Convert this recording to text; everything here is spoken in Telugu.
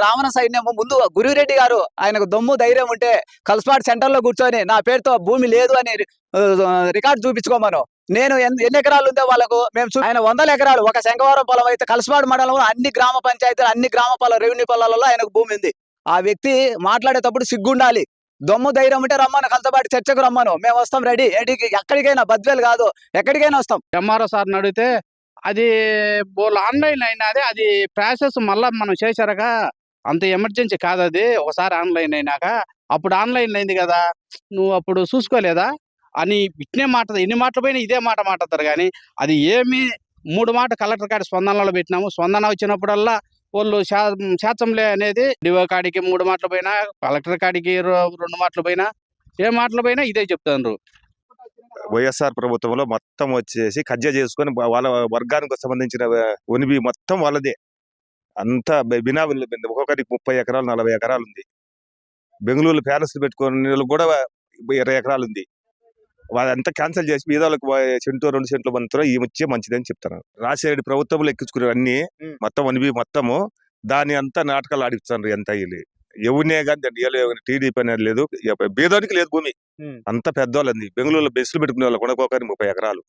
రావణ సైన్యం ముందు గురురెడ్డి గారు ఆయనకు దమ్ము ధైర్యం ఉంటే కల్స్పాట్ సెంటర్లో కూర్చొని నా పేరుతో భూమి లేదు అని రికార్డు చూపించుకోమను. నేను ఎన్ని ఎకరాలు ఉందో వాళ్ళకు మేము ఆయన వందల ఎకరాలు ఒక శంఖవరం పొలం అయితే కల్స్పాడు మండలంలో అన్ని గ్రామ పంచాయతీలు అన్ని గ్రామ పొలం రెవెన్యూ పొలాలలో ఆయనకు భూమి ఉంది. ఆ వ్యక్తి మాట్లాడేటప్పుడు సిగ్గుండాలి. దొమ్ము ధైర్యం ఉంటే రమ్మను కలతపాటి చర్చకు రమ్మను. మేము వస్తాం రెడీ. ఎడికి ఎక్కడికైనా బద్వేలు కాదు ఎక్కడికైనా వస్తాం. ఎంఆర్ఓ సార్ని అడిగితే అది ఆన్లైన్ అయినది అది ప్రాసెస్ మళ్ళీ మనం చేశారక అంత ఎమర్జెన్సీ కాదు అది ఒకసారి ఆన్లైన్ అయినాక అప్పుడు ఆన్లైన్ అయింది కదా నువ్వు అప్పుడు చూసుకోలేదా? అని ఇట్నే మాట ఎన్ని మాటలు పోయినా ఇదే మాట మాట్లాడతారు కానీ అది ఏమి మూడు మాట కలెక్టర్ కాడి స్పందనలో పెట్టినాము. స్పందన వచ్చినప్పుడల్లా వాళ్ళు శాతంలే అనేది డివో కాడికి మూడు మాటలు పోయినా కలెక్టర్ కాడికి రెండు మాటలు పోయినా ఏ మాటలు పోయినా ఇదే చెప్తాను వైఎస్ఆర్ ప్రభుత్వంలో మొత్తం వచ్చేసి కజ్జ చేసుకొని వాళ్ళ వర్గానికి సంబంధించిన ఒనిబి మొత్తం వాళ్ళదే. అంతా బి- బినామీలు ఒక్కొక్కరికి ముప్పై ఎకరాలు నలభై ఎకరాలు ఉంది బెంగళూరు ప్యాలెస్ పెట్టుకునే వాళ్ళకి కూడా ఇరవై ఎకరాలు ఉంది వాళ్ళంతా క్యాన్సిల్ చేసి బీదాలకు సెంటు రెండు సెంట్లు మంత్రం ఈ వచ్చే మంచిదని చెప్తాను రాజశేఖర ప్రభుత్వంలో ఎక్కించుకునే అన్ని. మొత్తం ఒనిబి మొత్తము దాని అంతా నాటకాలు ఆడిస్తారు ఎంత వీళ్ళు ఎవరినే కానీ టీడీపీ అనేది లేదు. బీదోనికి లేదు భూమి. అంత పెద్దవాళ్ళంది బెంగళూరులో బెస్సులు పెట్టుకునే వాళ్ళు ఒక్కొక్కరికి ముప్పై ఎకరాలు.